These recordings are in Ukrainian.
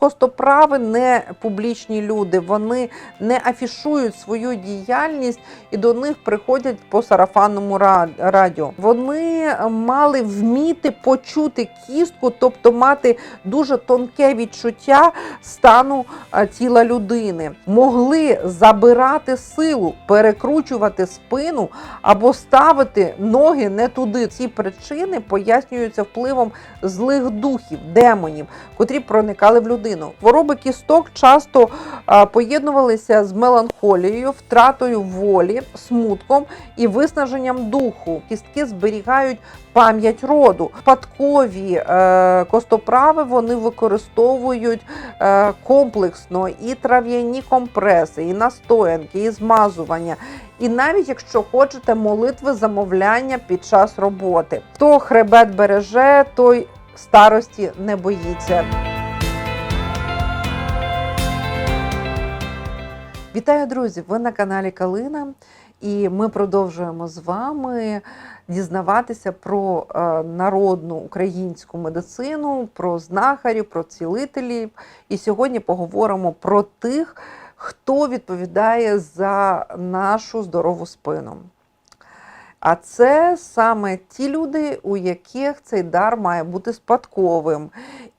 Костоправи не публічні люди, вони не афішують свою діяльність і до них приходять по сарафанному ра- радіо. Вони мали вміти почути кістку, тобто мати дуже тонке відчуття стану тіла людини, могли забирати силу, перекручувати спину або ставити ноги не туди. Ці причини пояснюються впливом злих духів, демонів, котрі проникали в людину. Хвороби кісток часто поєднувалися з меланхолією, втратою волі, смутком і виснаженням духу. Кістки зберігають пам'ять роду. Спадкові е, костоправи вони використовують е, комплексно і трав'яні компреси, і настоянки, і змазування. І навіть якщо хочете молитви замовляння під час роботи, хто хребет береже, той старості не боїться. Вітаю, друзі! Ви на каналі Калина, і ми продовжуємо з вами дізнаватися про е, народну українську медицину, про знахарів, про цілителів. І сьогодні поговоримо про тих, хто відповідає за нашу здорову спину. А це саме ті люди, у яких цей дар має бути спадковим.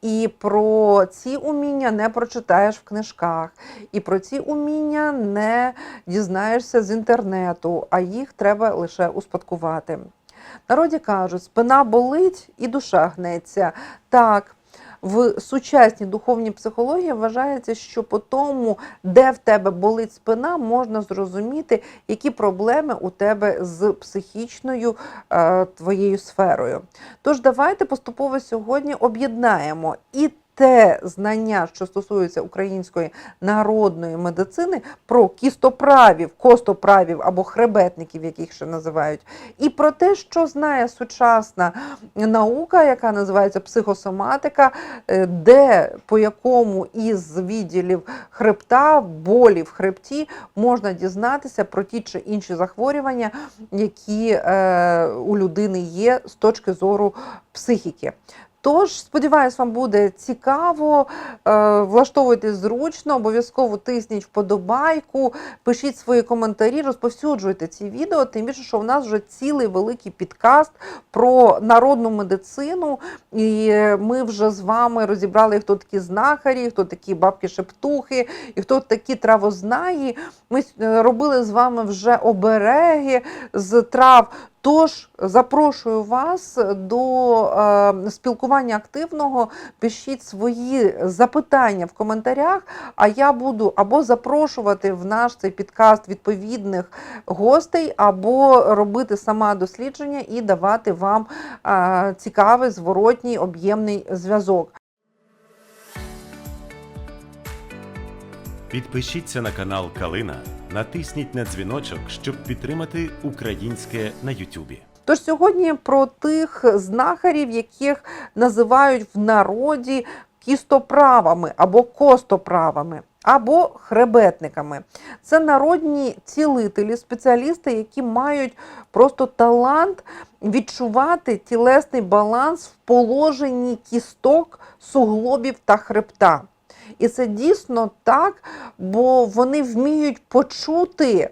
І про ці уміння не прочитаєш в книжках, і про ці уміння не дізнаєшся з інтернету, а їх треба лише успадкувати. Народі кажуть, спина болить і душа гнеться. Так, в сучасній духовній психології вважається, що по тому, де в тебе болить спина, можна зрозуміти, які проблеми у тебе з психічною е, твоєю сферою. Тож давайте поступово сьогодні об'єднаємо і те знання, що стосується української народної медицини, про кістоправів, костоправів або хребетників, яких ще називають, і про те, що знає сучасна наука, яка називається психосоматика, е, де по якому із відділів хребта, болі в хребті можна дізнатися про ті чи інші захворювання, які е, у людини є з точки зору психіки. Тож, сподіваюсь, вам буде цікаво. Е, Влаштовуйтесь зручно, обов'язково тисніть вподобайку, пишіть свої коментарі, розповсюджуйте ці відео. Тим більше, що в нас вже цілий великий підкаст про народну медицину. І ми вже з вами розібрали, хто такі знахарі, хто такі бабки-шептухи, і хто такі травознаї. Ми е, робили з вами вже обереги з трав. Тож запрошую вас до е, спілкування активного. Пишіть свої запитання в коментарях, а я буду або запрошувати в наш цей підкаст відповідних гостей, або робити сама дослідження і давати вам е, цікавий зворотній об'ємний зв'язок. Підпишіться на канал Калина, натисніть на дзвіночок, щоб підтримати українське на Ютубі. Тож сьогодні про тих знахарів, яких називають в народі кістоправами або костоправами. Або хребетниками. Це народні цілителі, спеціалісти, які мають просто талант відчувати тілесний баланс в положенні кісток, суглобів та хребта. І це дійсно так, бо вони вміють почути,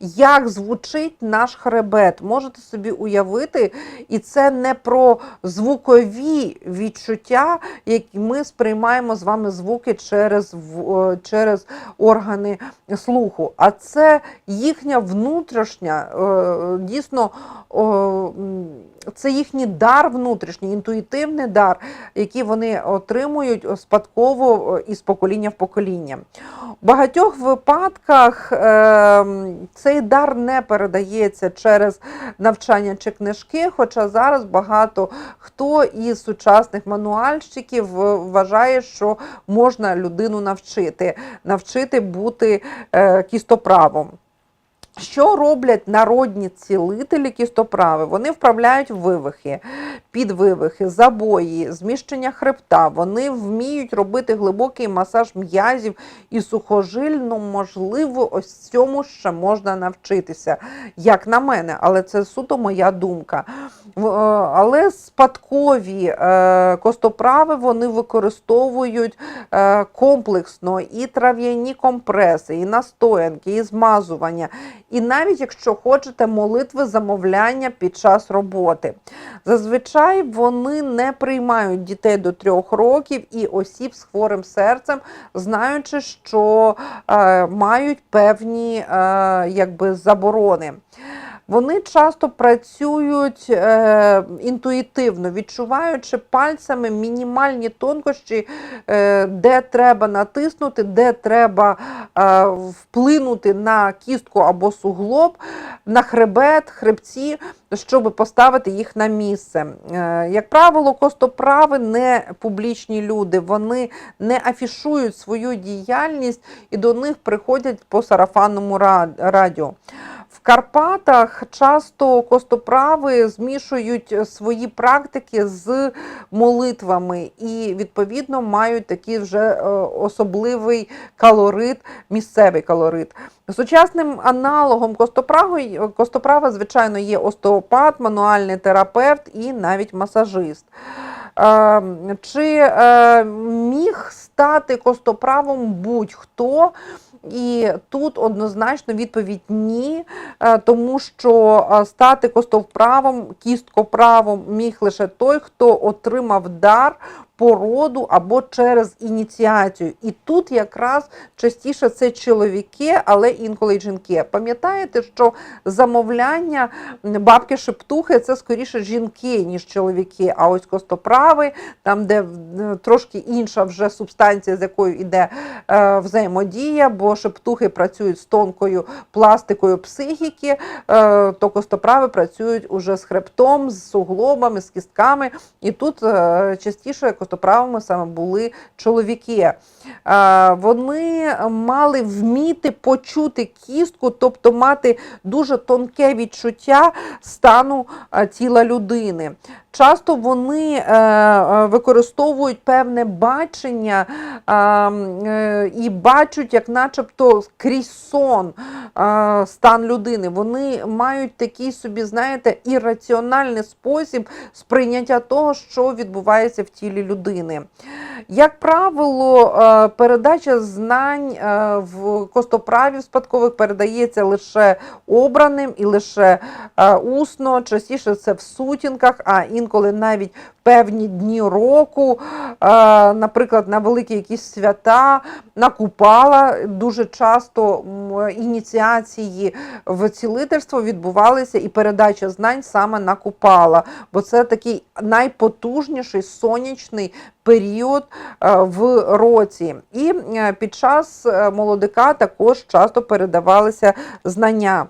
як звучить наш хребет. Можете собі уявити, і це не про звукові відчуття, які ми сприймаємо з вами звуки через, через органи слуху. А це їхня внутрішня, е, дійсно. Це їхній дар внутрішній, інтуїтивний дар, який вони отримують спадково е, із покоління в покоління. У багатьох випадках е, цей дар не передається через навчання чи книжки, хоча зараз багато хто із сучасних мануальщиків е, вважає, що можна людину навчити, навчити бути е, кістоправом. Що роблять народні цілителі кістоправи? Вони вправляють вивихи, підвивихи, забої, зміщення хребта. Вони вміють робити глибокий масаж м'язів і сухожиль. Ну, можливо, ось цьому ще можна навчитися, як на мене, але це суто моя думка. Е, Але спадкові е, костоправи вони використовують е, комплексно і трав'яні компреси, і настоянки, і змазування. І навіть якщо хочете молитви замовляння під час роботи. Зазвичай вони не приймають дітей до трьох років і осіб з хворим серцем, знаючи, що е, мають певні е, якби, заборони. Вони часто працюють е, інтуїтивно, відчуваючи пальцями мінімальні тонкощі, е, де треба натиснути, де треба е, вплинути на кістку або суглоб, на хребет, хребці, щоб поставити їх на місце. Е, як правило, костоправи не публічні люди, вони не афішують свою діяльність і до них приходять по сарафанному ра- радіо. Карпатах часто костоправи змішують свої практики з молитвами і, відповідно, мають такий вже е, особливий калорит, місцевий калорит. Сучасним аналогом костоправи, костоправа, звичайно, є остеопат, мануальний терапевт і навіть масажист. Е, Чи е, міг стати костоправом будь-хто? І тут однозначно відповідь ні, е, тому що е, стати костоправом, кісткоправом міг лише той, хто отримав дар породу або через ініціацію. І тут якраз частіше це чоловіки, але інколи й жінки. Пам'ятаєте, що замовляння бабки шептухи це скоріше жінки, ніж чоловіки. А ось костоправи, там, де е, трошки інша вже субстанція, з якою йде е, взаємодія, бо шептухи працюють з тонкою пластикою психіки, е, то костоправи працюють уже з хребтом, з суглобами, з кістками. І тут е, частіше костоправами саме були чоловіки. Е, Вони мали вміти почути кістку, тобто мати дуже тонке відчуття стану е, тіла людини. Часто вони е, е, використовують певне бачення е, і бачать, як начебто крізь сон стан людини. Вони мають такий собі, знаєте, ірраціональний спосіб сприйняття того, що відбувається в тілі людини. Як правило, передача знань в костоправі спадкових передається лише обраним і лише усно, частіше це в сутінках, а інколи навіть певні дні року, наприклад, на великі якісь свята, на купала. Дуже часто ініціації в цілительство відбувалися і передача знань саме на купала, бо це такий найпотужніший сонячний період в році. І е, під час е, молодика також часто передавалися знання.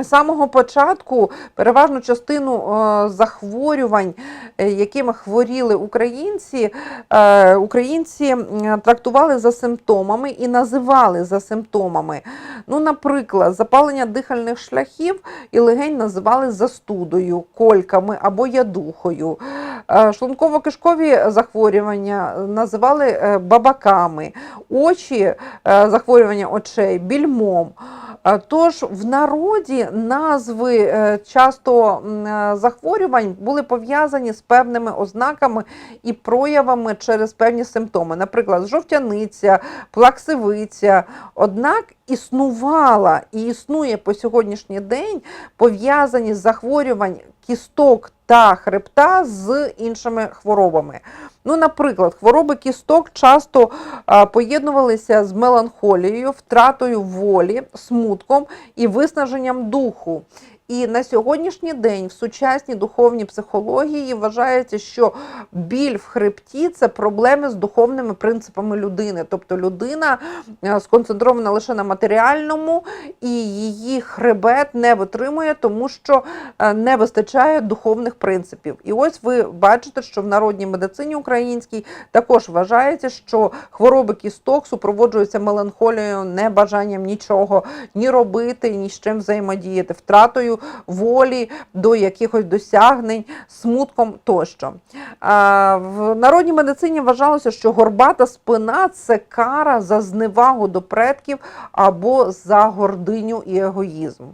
З самого початку переважну частину е, захворювань, е, якими хворіли українці, е, українці трактували за симптомами і називали за симптомами. Ну, наприклад, запалення дихальних шляхів і легень називали застудою, кольками або ядухою. Шлунково-кишкові захворювання називали бабаками, очі, захворювання очей, більмом. Е, Тож в народі назви е, часто е, захворювань були пов'язані з певними ознаками і проявами через певні симптоми, наприклад, жовтяниця, плаксивиця. Однак існувала і існує по сьогоднішній день пов'язані захворювань кісток та хребта з іншими хворобами. Ну, наприклад, хвороби кісток часто поєднувалися з меланхолією, втратою волі, смутком і виснаженням духу. І на сьогоднішній день в сучасній духовній психології вважається, що біль в хребті це проблеми з духовними принципами людини. Тобто людина е, сконцентрована лише на матеріальному, і її хребет не витримує, тому що е, не вистачає духовних принципів. І ось ви бачите, що в народній медицині українській також вважається, що хвороби кісток супроводжуються меланхолією, небажанням нічого ні робити, ні з чим взаємодіяти, втратою волі до якихось досягнень, смутком тощо. В народній медицині вважалося, що горбата спина це кара за зневагу до предків або за гординю і егоїзм.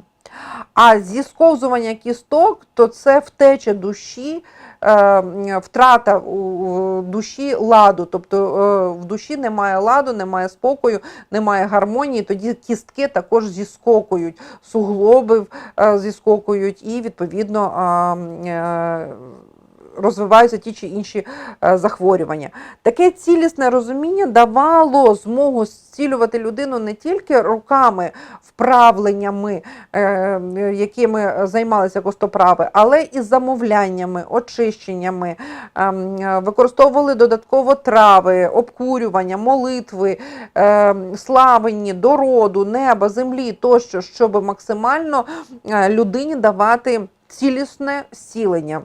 А зісковзування кісток то це втеча душі, е, втрата душі ладу. Тобто е, в душі немає ладу, немає спокою, немає гармонії. Тоді кістки також зіскокують, суглоби е, зіскокують і відповідно. Розвиваються ті чи інші е, захворювання. Таке цілісне розуміння давало змогу зцілювати людину не тільки руками, вправленнями, е, якими займалися костоправи, але і замовляннями, очищеннями, ем, використовували додатково трави, обкурювання, молитви, е, славені, до роду, неба, землі тощо, щоб максимально е, людині давати цілісне зцілення.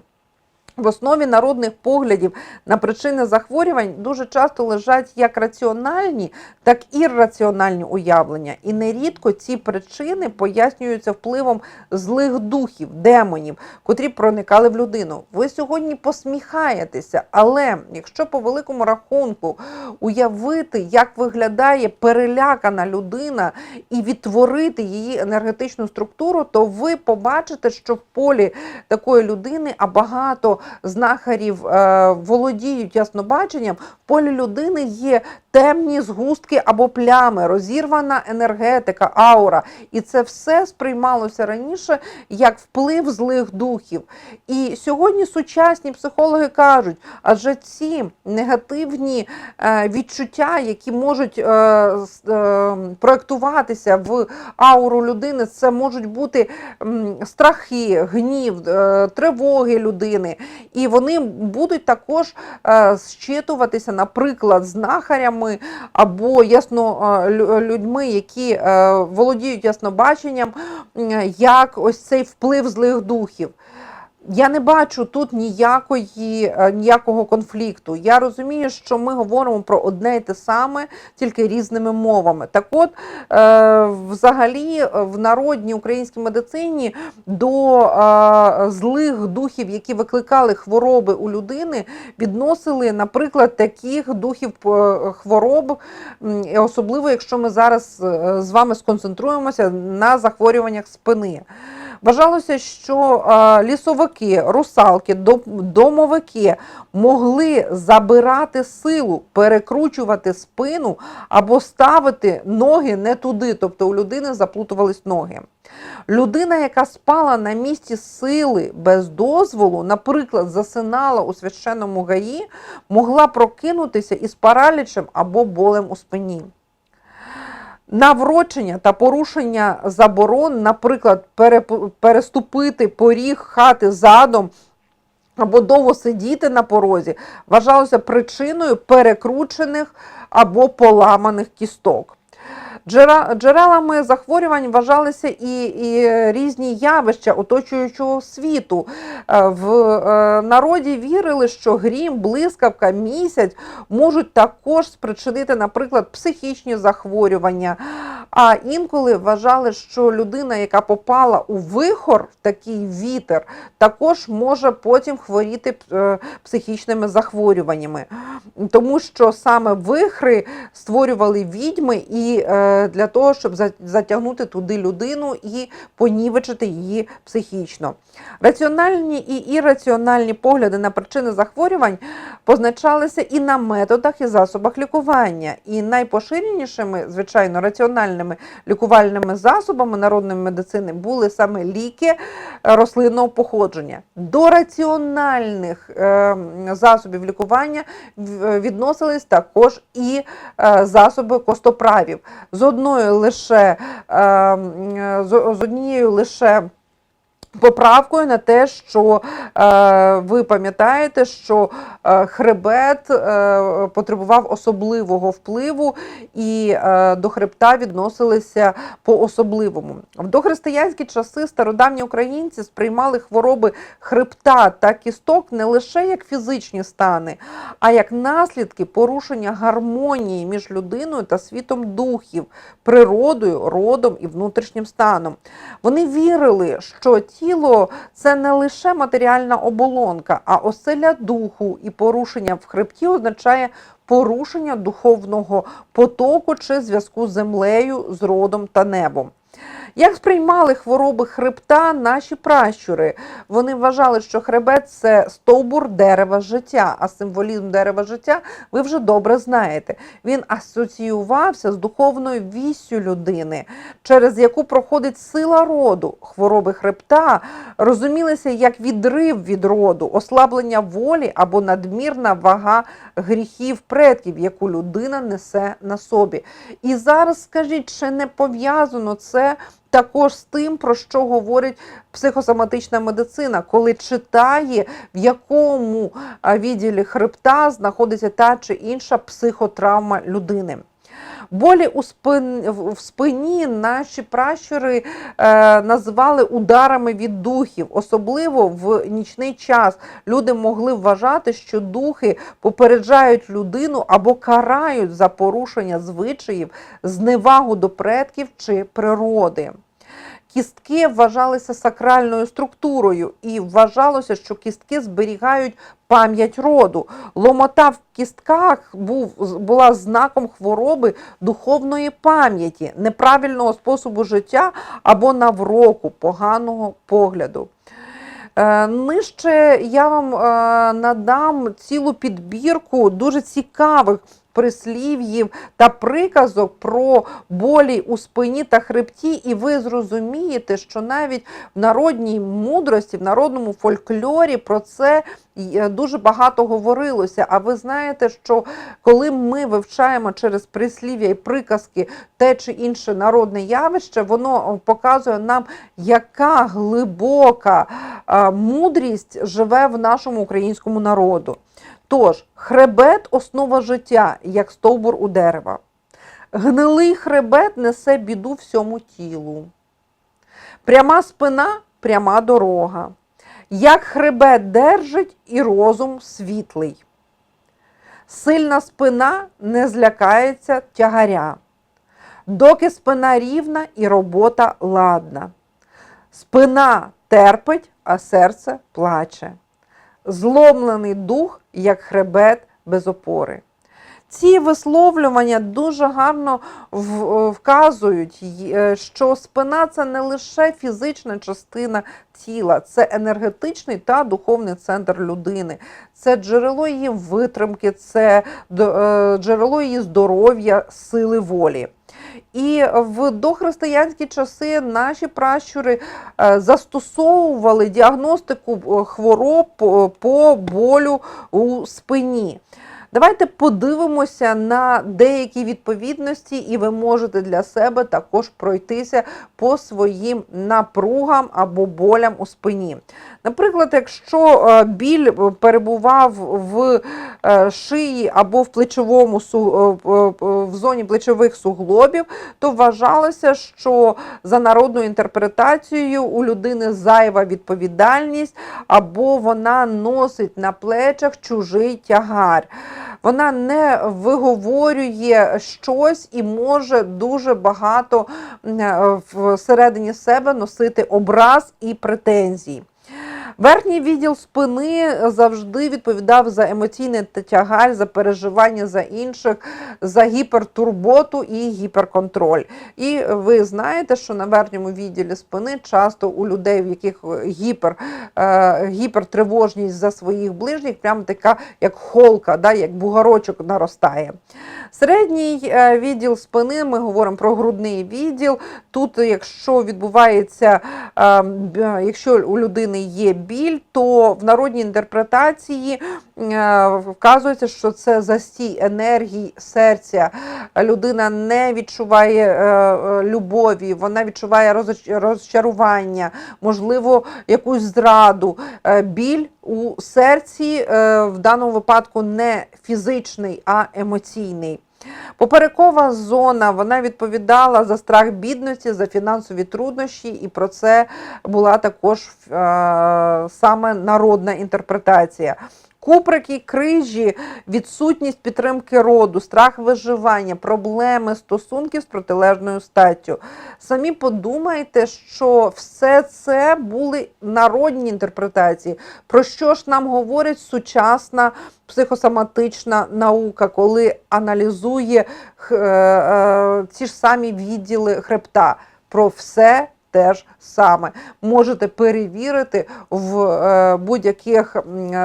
В основі народних поглядів на причини захворювань дуже часто лежать як раціональні, так і ірраціональні уявлення. І нерідко ці причини пояснюються впливом злих духів, демонів, котрі проникали в людину. Ви сьогодні посміхаєтеся, але якщо по великому рахунку уявити, як виглядає перелякана людина і відтворити її енергетичну структуру, то ви побачите, що в полі такої людини, а багато знахарів е, володіють яснобаченням, в полі людини є темні згустки або плями, розірвана енергетика, аура. І це все сприймалося раніше як вплив злих духів. І сьогодні сучасні психологи кажуть, адже ці негативні е, відчуття, які можуть е, проектуватися в ауру людини, це можуть бути страхи, гнів, тривоги людини. І вони будуть також е, зчитуватися, наприклад, знахарями або ясно е, людьми, які е, володіють яснобаченням, як ось цей вплив злих духів. Я не бачу тут ніякої, е, ніякого конфлікту. Я розумію, що ми говоримо про одне і те саме, тільки різними мовами. Так от, е, взагалі, е, в народній українській медицині до злих духів, які викликали хвороби у людини, відносили, наприклад, таких духів хвороб, особливо якщо ми зараз з вами сконцентруємося на захворюваннях спини. Вважалося, що лісовики, русалки, домовики могли забирати силу, перекручувати спину або ставити ноги не туди, тобто у людини заплутувались ноги. Людина, яка спала на місці сили без дозволу, наприклад, засинала у священному гаї, могла прокинутися із паралічем або болем у спині. Наврочення та порушення заборон, наприклад, переступити поріг хати задом або довго сидіти на порозі, вважалося причиною перекручених або поламаних кісток. Джерелами захворювань вважалися і, і різні явища оточуючого світу. Е, В е, народі вірили, що грім, блискавка, місяць можуть також спричинити, наприклад, психічні захворювання. А інколи вважали, що людина, яка попала у вихор, в такий вітер, також може потім хворіти е, психічними захворюваннями. Тому що саме вихри створювали відьми і для того, щоб затягнути туди людину і понівечити її психічно. Раціональні і ірраціональні погляди на причини захворювань позначалися і на методах і засобах лікування. І найпоширенішими, звичайно, раціональними лікувальними засобами народної медицини були саме ліки е, рослинного походження. До раціональних е, засобів лікування відносились також і е, засоби костоправів. З одною лише е, м, з з однією лише поправкою на те, що е, ви пам'ятаєте, що е, хребет е, потребував особливого впливу, і е, до хребта відносилися по-особливому. В дохристиянські часи стародавні українці сприймали хвороби хребта та кісток не лише як фізичні стани, а як наслідки порушення гармонії між людиною та світом духів, природою, родом і внутрішнім станом. Вони вірили, що тіло це не лише матеріальна оболонка, а оселя духу, і порушення в хребті означає порушення духовного потоку чи зв'язку з землею, з родом та небом. Як сприймали хвороби хребта наші пращури? Вони вважали, що хребет це стовбур дерева життя, а символізм дерева життя ви вже добре знаєте. Він асоціювався з духовною віссю людини, через яку проходить сила роду. Хвороби хребта розумілися як відрив від роду, ослаблення волі або надмірна вага гріхів предків, яку людина несе на собі. І зараз скажіть, чи не пов'язано це також з тим, про що говорить психосоматична медицина, коли читає, в якому відділі хребта знаходиться та чи інша психотравма людини. Болі у спин, в спині наші пращури е, називали ударами від духів. Особливо в нічний час люди могли вважати, що духи попереджають людину або карають за порушення звичаїв, зневагу до предків чи природи. Кістки вважалися сакральною структурою, і вважалося, що кістки зберігають пам'ять роду. Ломота в кістках був, була знаком хвороби духовної пам'яті, неправильного способу життя або навроку, поганого погляду. Е, Нижче я вам е, надам цілу підбірку дуже цікавих прислів'їв та приказок про болі у спині та хребті, і ви зрозумієте, що навіть в народній мудрості, в народному фольклорі про це е, дуже багато говорилося. А ви знаєте, що коли ми вивчаємо через прислів'я і приказки те чи інше народне явище, воно показує нам, яка глибока е, мудрість живе в нашому українському народу. Тож, хребет основа життя, як стовбур у дерева. Гнилий хребет несе біду всьому тілу. Пряма спина пряма дорога. Як хребет держить і розум світлий. Сильна спина не злякається тягаря. Доки спина рівна і робота ладна. Спина терпить, а серце плаче. Зломлений дух, як хребет без опори. Ці висловлювання дуже гарно вказують, е, що спина це не лише фізична частина тіла, це енергетичний та духовний центр людини, це джерело її витримки, це е, джерело її здоров'я, сили волі. І в дохристиянські часи наші пращури е, застосовували діагностику е, хвороб по- по болю у спині. Давайте подивимося на деякі відповідності, і ви можете для себе також пройтися по своїм напругам або болям у спині. Наприклад, якщо е, біль перебував в е, шиї або в плечовому е, в зоні плечових суглобів, то вважалося, що за народною інтерпретацією у людини зайва відповідальність, або вона носить на плечах чужий тягар. Вона не виговорює щось і може дуже багато е, всередині себе носити образ і претензій. Верхній відділ спини завжди відповідав за емоційний тягаль, за переживання за інших, за гіпертурботу і гіперконтроль. І ви знаєте, що на верхньому відділі спини часто у людей, в яких гіпер, е, гіпертривожність за своїх ближніх, прямо така як холка, да, як бугорочок наростає. Середній е, відділ спини, ми говоримо про грудний відділ. Тут, якщо відбувається, е, якщо у людини є біль, то в народній інтерпретації е, вказується, що це застій енергії серця. Людина не відчуває е, е, любові, вона відчуває розчарування, можливо, якусь зраду. Біль у серці в даному випадку не фізичний, а емоційний. Поперекова зона вона відповідала за страх бідності, за фінансові труднощі, і про це була також е, саме народна інтерпретація. Куприки, крижі, відсутність підтримки роду, страх виживання, проблеми стосунків з протилежною статтю. Самі подумайте, що все це були народні інтерпретації. Про що ж нам говорить сучасна психосоматична наука, коли аналізує е, е, ці ж самі відділи хребта про все. Теж саме можете перевірити в е, будь-яких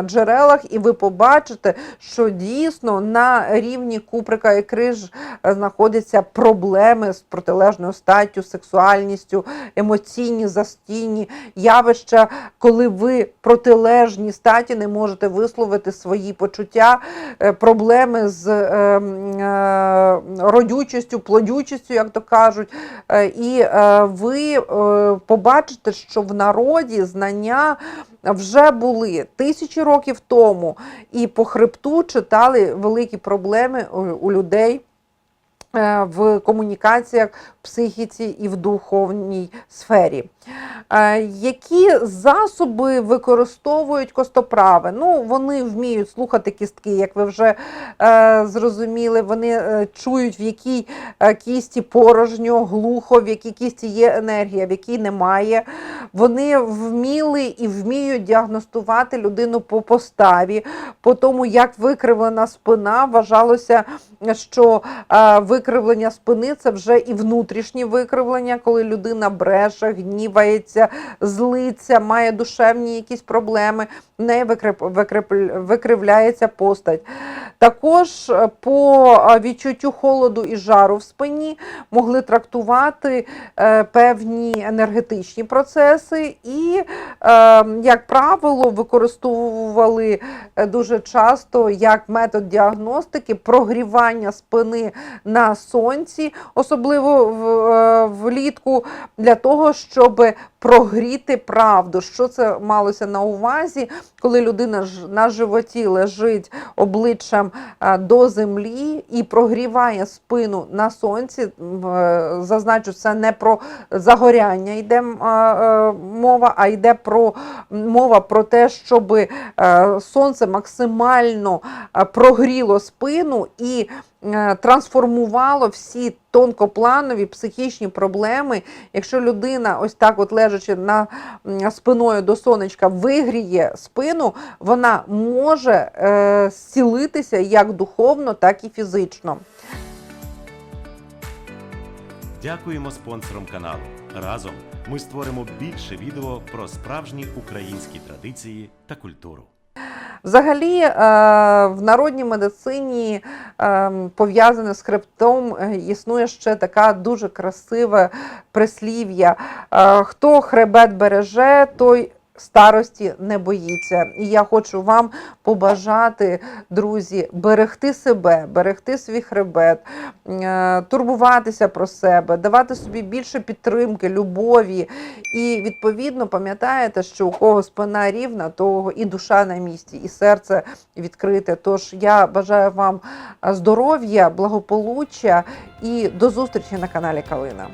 джерелах, і ви побачите, що дійсно на рівні куприка і криж е, знаходяться проблеми з протилежною статтю, сексуальністю, емоційні застійні явища, коли ви протилежні статі не можете висловити свої почуття, е, проблеми з родючістю, плодючістю, як то кажуть. І ви побачите, що в народі знання вже були тисячі років тому, і по хребту читали великі проблеми у- у людей. е, В комунікаціях, в психіці і в духовній сфері. Е, Які засоби використовують костоправи? Ну, вони вміють слухати кістки, як ви вже е, зрозуміли. Вони е, чують, в якій е, кісті порожньо, глухо, в якій кісті є енергія, в якій немає. Вони вміли і вміють діагностувати людину по поставі, по тому, як викривлена спина. Вважалося, що е, викривлення спини це вже і внутрішні викривлення, коли людина бреше, гнівається, злиться, має душевні якісь проблеми, в неї викрив, викрив- викривляється постать. Також е, по е, відчуттю холоду і жару в спині могли трактувати е, певні енергетичні процеси, і, як правило, використовували дуже часто як метод діагностики прогрівання спини на сонці, особливо влітку, для того, щоб прогріти правду. Що це малося на увазі, коли людина на животі лежить обличчям е, до землі і прогріває спину на сонці. Е, Зазначу, це не про загоряння йде е, мова, а йде про мова про те, щоб сонце максимально прогріло спину і трансформувало всі тонкопланові психічні проблеми. Якщо людина ось так, от лежачи на спиною до сонечка, вигріє спину, вона може е, зцілитися як духовно, так і фізично. Дякуємо спонсорам каналу. Разом ми створимо більше відео про справжні українські традиції та культуру. Взагалі, е, в народній медицині е, пов'язане з хребтом е, існує ще така дуже красиве прислів'я. Хто хребет береже, той старості не боїться. І я хочу вам побажати, друзі, берегти себе, берегти свій хребет, е, турбуватися про себе, давати собі більше підтримки, любові. І відповідно пам'ятаєте, що у кого спина рівна, того і душа на місці, і серце відкрите. Тож я бажаю вам здоров'я, благополуччя і до зустрічі на каналі Калина.